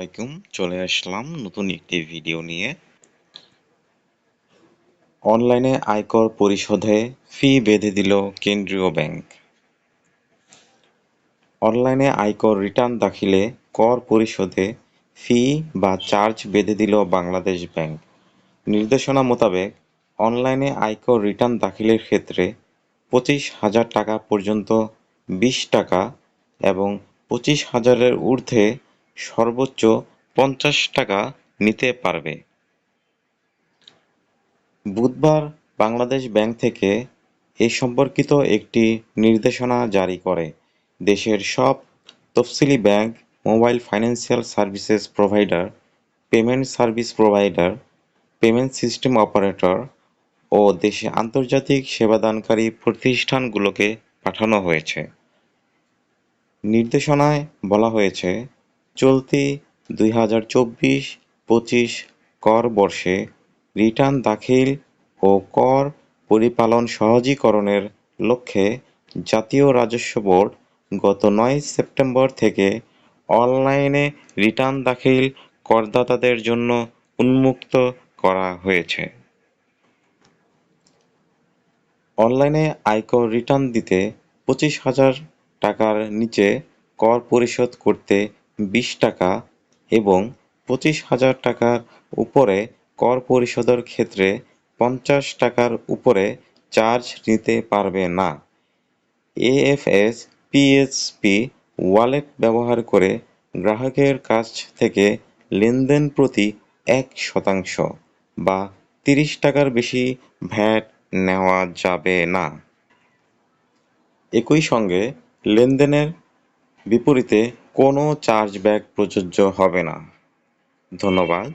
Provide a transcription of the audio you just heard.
আলাইকুম, চলে আসলাম নতুন একটি ভিডিও নিয়ে। অনলাইনে আয়কর পরিশোধে ফি বেঁধে দিল কেন্দ্রীয় ব্যাংক অনলাইনে আয়কর রিটার্ন দাখিলে কর পরিশোধে ফি বা চার্জ বেঁধে দিল বাংলাদেশ ব্যাংক নির্দেশনা মোতাবেক অনলাইনে আয়কর রিটার্ন দাখিলের ক্ষেত্রে পঁচিশ হাজার টাকা পর্যন্ত বিশ টাকা এবং পঁচিশ হাজারের ঊর্ধ্বে সর্বোচ্চ পঞ্চাশ টাকা নিতে পারবে। বুধবার বাংলাদেশ ব্যাংক থেকে এ সম্পর্কিত একটি নির্দেশনা জারি করে। দেশের সব তফসিলি bank, mobile financial services provider, payment service provider, payment system operator ও দেশে আন্তর্জাতিক সেবাদানকারী প্রতিষ্ঠানগুলোকে পাঠানো হয়েছে। নির্দেশনায় বলা হয়েছে চলতি দুই হাজার চব্বিশ পঁচিশ কর বর্ষে রিটার্ন দাখিল ও কর পরিপালন সহজীকরণের লক্ষ্যে জাতীয় রাজস্ব বোর্ড গত নয় সেপ্টেম্বর থেকে অনলাইনে রিটার্ন দাখিল করদাতাদের জন্য উন্মুক্ত করা হয়েছে। অনলাইনে আয়কর রিটার্ন দিতে পঁচিশ হাজার টাকার নিচে কর পরিশোধ করতে বিশ টাকা এবং পঁচিশ হাজার টাকার উপরে কর পরিশোধের ক্ষেত্রে পঞ্চাশ টাকার উপরে চার্জ নিতে পারবে না। এএফএস, পিএসপি, ওয়ালেট ব্যবহার করে গ্রাহকের কাছ থেকে লেনদেন প্রতি এক শতাংশ বা তিরিশ টাকার বেশি ভ্যাট নেওয়া যাবে না। একই সঙ্গে লেনদেনের বিপরীতে কোনো চার্জব্যাক প্রযোজ্য হবে না। ধন্যবাদ।